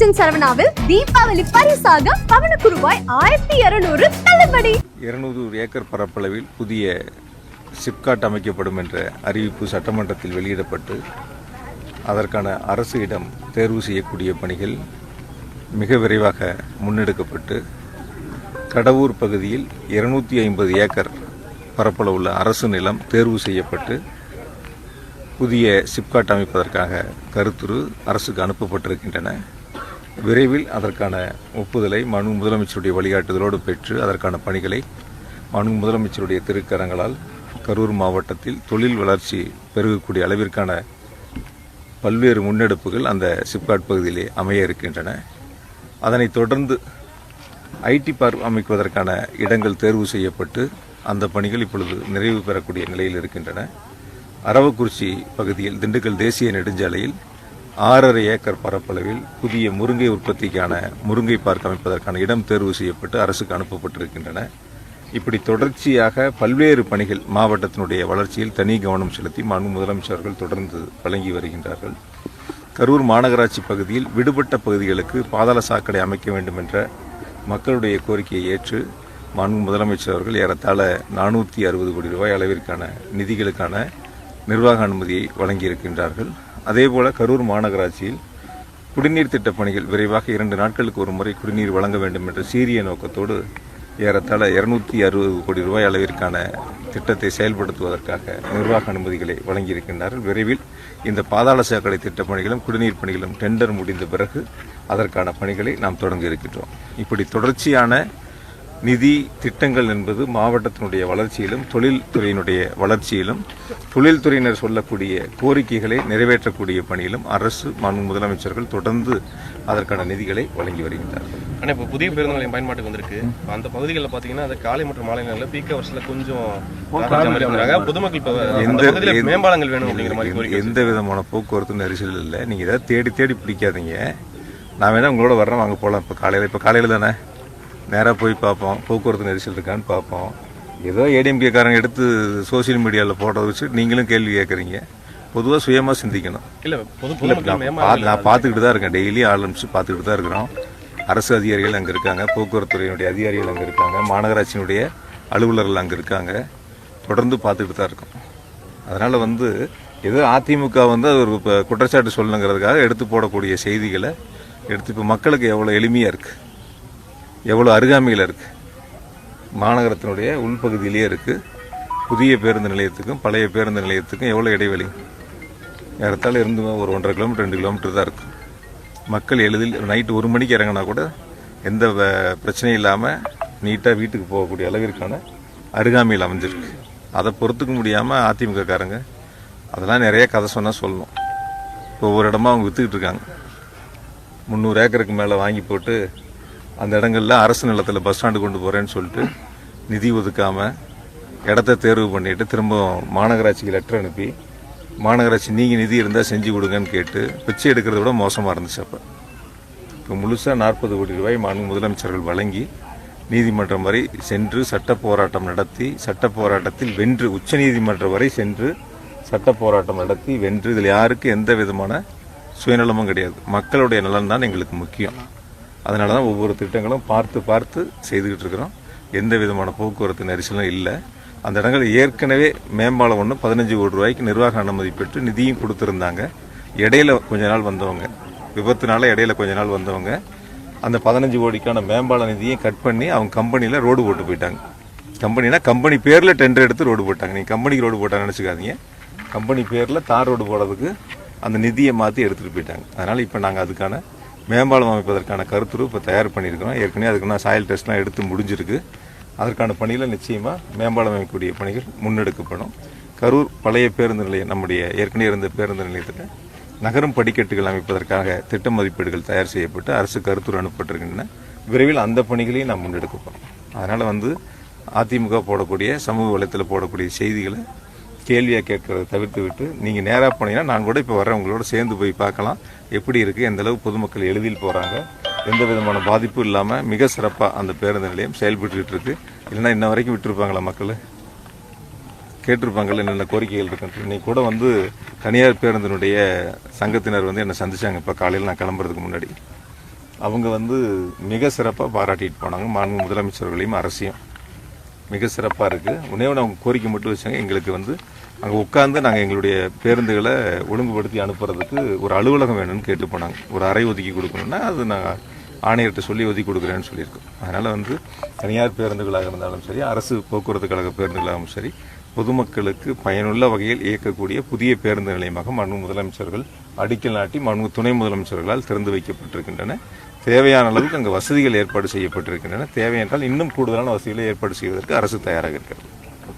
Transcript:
ராஜன் சரவணாவில் தீபாவளி பரிசாக பவனுக்கு ரூபாய் ஆயிரத்தி இருநூறு தள்ளுபடி. இருநூறு ஏக்கர் பரப்பளவில் புதிய சிப்காட் அமைக்கப்படும் என்ற அறிவிப்பு சட்டமன்றத்தில் வெளியிடப்பட்டு அதற்கான அரசு இடம் தேர்வு செய்யக்கூடிய பணிகள் மிக விரைவாக முன்னெடுக்கப்பட்டு கடவூர் பகுதியில் இருநூத்தி ஐம்பது ஏக்கர் பரப்பளவுள்ள அரசு நிலம் தேர்வு செய்யப்பட்டு புதிய சிப்காட் அமைப்பதற்காக கருத்துரு அரசுக்கு அனுப்பப்பட்டிருக்கின்றன. விரைவில் அதற்கான ஒப்புதலை மனு முதலமைச்சருடைய வழிகாட்டுதலோடு பெற்று அதற்கான பணிகளை மனு முதலமைச்சருடைய திருக்கரங்களால் கரூர் மாவட்டத்தில் தொழில் வளர்ச்சி பெருகக்கூடிய அளவிற்கான பல்வேறு முன்னெடுப்புகள் அந்த சிப்காட் பகுதியிலே அமைய இருக்கின்றன. அதனைத் தொடர்ந்து ஐடி பார்க் அமைப்பதற்கான இடங்கள் தேர்வு செய்யப்பட்டு அந்த பணிகள் இப்பொழுது நிறைவு பெறக்கூடிய நிலையில் இருக்கின்றன. அரவக்குறிச்சி பகுதியில் திண்டுக்கல் தேசிய நெடுஞ்சாலையில் ஆறரை ஏக்கர் பரப்பளவில் புதிய முருங்கை உற்பத்திக்கான முருங்கை பார்க் அமைப்பதற்கான இடம் தேர்வு செய்யப்பட்டு அரசுக்கு அனுப்பப்பட்டிருக்கின்றன. இப்படி தொடர்ச்சியாக பல்வேறு பணிகள் மாவட்டத்தினுடைய வளர்ச்சியில் தனி கவனம் செலுத்தி மாண்பு முதலமைச்சர்கள் தொடர்ந்து வழங்கி வருகின்றார்கள். கரூர் மாநகராட்சி பகுதியில் விடுபட்ட பகுதிகளுக்கு பாதாள சாக்கடை அமைக்க வேண்டும் என்ற மக்களுடைய கோரிக்கையை ஏற்று மாண்பு முதலமைச்சர் அவர்கள் ஏறத்தாழ நானூற்றி அறுபது கோடி ரூபாய் அளவிற்கான நிதிகளுக்கான நிர்வாக அனுமதியை வழங்கியிருக்கின்றார்கள். அதேபோல கரூர் மாநகராட்சியில் குடிநீர் திட்டப் பணிகள் விரைவாக இரண்டு நாட்களுக்கு ஒரு முறை குடிநீர் வழங்க வேண்டும் என்ற சீரிய நோக்கத்தோடு ஏறத்தாழ இருநூத்தி அறுபது கோடி ரூபாய் அளவிற்கான திட்டத்தை செயல்படுத்துவதற்காக நிர்வாக அனுமதிகளை வழங்கியிருக்கின்றார்கள். விரைவில் இந்த பாதாள சாக்கடை திட்டப் பணிகளும் குடிநீர் பணிகளும் டெண்டர் முடிந்த பிறகு அதற்கான பணிகளை நாம் தொடங்க இருக்கின்றோம். இப்படி தொடர்ச்சியான நிதி திட்டங்கள் என்பது மாவட்டத்தினுடைய வளர்ச்சியிலும் தொழில்துறையினுடைய வளர்ச்சியிலும் தொழில்துறையினர் சொல்லக்கூடிய கோரிக்கைகளை நிறைவேற்றக்கூடிய பணியிலும் அரசு மாண்பு முதலமைச்சர்கள் தொடர்ந்து அதற்கான நிதிகளை வழங்கி வருகின்றார்கள் ஆனால் இப்போ புதிய பேருந்து நிலையம் பயன்பாட்டுக்கு வந்திருக்கு. இப்ப அந்த பகுதிகளில் பார்த்தீங்கன்னா அந்த காலை மற்றும் மாலை நேரங்களில் பீக்க வருஷத்தில் கொஞ்சம். பொதுமக்கள் இப்போ எந்த மேம்பாலங்கள் வேணும் அப்படிங்கிற மாதிரி கோரிக்கை எந்த விதமான போக்குவரத்து நெரிசல் இல்லை. நீங்க ஏதாவது தேடி தேடி பிடிக்காதீங்க. நான் வேணா உங்களோட வர்றேன் வாங்க போகலாம் இப்போ காலையில் இப்போ காலையில் தானே? நேராக போய் பார்ப்போம். போக்குவரத்து நெரிசல் இருக்கான்னு பார்ப்போம். ஏதோ ஏடிஎம்கே காரங்க எடுத்து சோஷியல் மீடியாவில் போடுறத வச்சு நீங்களும் கேள்வி கேட்குறீங்க பொதுவாக சுயமாக சிந்திக்கணும். இல்லை நான் பார்த்துக்கிட்டு தான் இருக்கேன். டெய்லி ஆள் அனுப்பிச்சு பார்த்துக்கிட்டு தான் இருக்கிறோம். அரசு அதிகாரிகள் அங்கே இருக்காங்க. போக்குவரத்து துறையினுடைய அதிகாரிகள் அங்கே இருக்காங்க. மாநகராட்சியினுடைய அலுவலர்கள் அங்கே இருக்காங்க. தொடர்ந்து பார்த்துக்கிட்டு தான் இருக்கோம். அதனால் வந்து ஏதோ அதிமுக வந்து அது ஒரு குற்றச்சாட்டு சொல்லணுங்கிறதுக்காக எடுத்து போடக்கூடிய செய்திகளை எடுத்து இப்போ மக்களுக்கு எவ்வளோ எளிமையாக இருக்குது எவ்வளோ அருகாமையில் இருக்குது மாநகரத்தினுடைய உள்பகுதியிலேயே இருக்குது புதிய பேருந்து நிலையத்துக்கும் பழைய பேருந்து நிலையத்துக்கும் எவ்வளோ இடைவெளி? ஏறத்தால் இருந்து ஒரு ஒன்றரை கிலோமீட்டர் ரெண்டு கிலோமீட்டர் தான் இருக்கும் மக்கள் எளிதில் நைட்டு ஒரு மணிக்கு இறங்கினா கூட எந்த வ- பிரச்சனையும் இல்லாமல் நீட்டாக வீட்டுக்கு போகக்கூடிய அளவிற்கான அருகாமையில் அமைஞ்சிருக்கு. அதை பொறுத்துக்க முடியாமல் அதிமுக காரங்க அதெல்லாம் நிறைய கதை சொன்னால் சொல்லணும். ஒவ்வொரு இடமா அவங்க விற்றுக்கிட்டு இருக்காங்க. முந்நூறு ஏக்கருக்கு மேலே வாங்கி போட்டு அந்த இடங்கள்ல அரசு நிலத்தில் பஸ் ஸ்டாண்டு கொண்டு போகிறேன்னு சொல்லிட்டு நிதி ஒதுக்காமல் இடத்த தேர்வு பண்ணிட்டு திரும்ப மாநகராட்சிக்கு லெட்டர் அனுப்பி மாநகராட்சி நீங்கள் நிதி இருந்தால் செஞ்சு கொடுங்கன்னு கேட்டு பிச்சை எடுக்கிறத விட மோசமாக இருந்துச்சு அப்போ. இப்போ முழுசாக நாற்பது கோடி ரூபாய் மாநில முதலமைச்சர்கள் வழங்கி நீதிமன்றம் வரை சென்று சட்ட போராட்டம் நடத்தி சட்ட போராட்டத்தில் வென்று உச்சநீதிமன்றம் வரை சென்று சட்ட போராட்டம் நடத்தி வென்று இதில் யாருக்கு எந்த விதமான சுயநலமும் கிடையாது. மக்களுடைய நலன் தான் எங்களுக்கு முக்கியம். அதனால தான் ஒவ்வொரு திட்டங்களும் பார்த்து பார்த்து செய்துக்கிட்டு இருக்கிறோம். எந்த விதமான போக்குவரத்து நெரிசலும் இல்லை. அந்த இடங்கள் ஏற்கனவே மேம்பாலம் ஒன்று பதினஞ்சு கோடி ரூபாய்க்கு நிர்வாக அனுமதி பெற்று நிதியும் கொடுத்துருந்தாங்க. இடையில கொஞ்ச நாள் வந்தவங்க. விபத்துனால இடையில கொஞ்ச நாள் வந்தவங்க. அந்த பதினஞ்சு கோடிக்கான மேம்பால நிதியும் கட் பண்ணி அவங்க கம்பெனியில் ரோடு போட்டு போயிட்டாங்க. கம்பெனினா கம்பெனி பேரில் டெண்டர் எடுத்து ரோடு போட்டாங்க. நீங்கள் கம்பெனிக்கு ரோடு போட்டாங்க நினச்சிக்காதீங்க. கம்பெனி பேரில் தார் ரோடு போடுறதுக்கு அந்த நிதியை மாற்றி எடுத்துகிட்டு போயிட்டாங்க. அதனால் இப்போ நாங்கள் அதுக்கான மேம்பாலம் அமைப்பதற்கான கருத்துரு இப்போ தயார் பண்ணியிருக்கிறோம். ஏற்கனவே அதுக்கு நான் சாயல் டெஸ்ட்லாம் எடுத்து முடிஞ்சிருக்கு. அதற்கான பணியில் நிச்சயமாக மேம்பாலம் அமைக்கக்கூடிய பணிகள் முன்னெடுக்கப்படும். கரூர் பழைய பேருந்து நிலையம் நம்முடைய ஏற்கனவே இருந்த பேருந்து நிலையத்தில் நகரும் படிக்கட்டுகள் அமைப்பதற்காக திட்ட மதிப்பீடுகள் தயார் செய்யப்பட்டு அரசு கருத்துரு அனுப்பப்பட்டிருக்கின்றன. விரைவில் அந்த பணிகளையும் நாம் முன்னெடுக்கப்போம் அதனால் வந்து அதிமுக போடக்கூடிய சமூக வலைத்தில் போடக்கூடிய செய்திகளை கேள்வியாக கேட்கறத தவிர்த்து விட்டு நீங்கள் நேராக போனீங்கன்னா நான் கூட இப்போ வரேன் உங்களோட சேர்ந்து போய் பார்க்கலாம். எப்படி இருக்குது எந்தளவு பொதுமக்கள் எளிதில் போகிறாங்க எந்த விதமான பாதிப்பும் இல்லாமல் மிக சிறப்பாக அந்த பேருந்து நிலையம் செயல்பட்டுக்கிட்டு இருக்குது இல்லைன்னா இன்ன வரைக்கும் விட்டுருப்பாங்களா மக்கள்? கேட்டிருப்பாங்கள்ல என்னென்ன கோரிக்கைகள் இருக்குன்ட்டு. இன்னைக்கு கூட வந்து தனியார் பேருந்தினுடைய சங்கத்தினர் வந்து என்னை சந்திச்சாங்க. இப்போ காலையில் நான் கிளம்புறதுக்கு முன்னாடி. அவங்க வந்து மிக சிறப்பாக பாராட்டிட்டு போனாங்க. மாநில முதலமைச்சர்களையும் அரசையும். மிக சிறப்பாக இருக்குது உடனே அவங்க கோரிக்கை மட்டும் வச்சாங்க. எங்களுக்கு வந்து அங்கே உட்காந்து நாங்கள் எங்களுடைய பேருந்துகளை ஒழுங்குபடுத்தி அனுப்புறதுக்கு ஒரு அலுவலகம் வேணும்னு கேட்டு போனாங்க. ஒரு அறை ஒதுக்கி கொடுக்கணும்னா அது நான் ஆணையர்கிட்ட சொல்லி ஒதுக்கி கொடுக்குறேன்னு சொல்லியிருக்கோம். அதனால் வந்து தனியார் பேருந்துகளாக இருந்தாலும் சரி அரசு போக்குவரத்து கழக பேருந்துகளாகவும் சரி பொதுமக்களுக்கு பயனுள்ள வகையில் இயக்கக்கூடிய புதிய பேருந்து நிலையமாக மனு முதலமைச்சர்கள் அடிக்கல் நாட்டி மனு துணை முதலமைச்சர்களால் திறந்து வைக்கப்பட்டிருக்கின்றன. தேவையான அளவுக்கு அங்கே வசதிகள் ஏற்பாடு செய்யப்பட்டிருக்கின்றன. தேவையென்றால் இன்னும் கூடுதலான வசதிகளை ஏற்பாடு செய்வதற்கு அரசு தயாராக இருக்கிறது.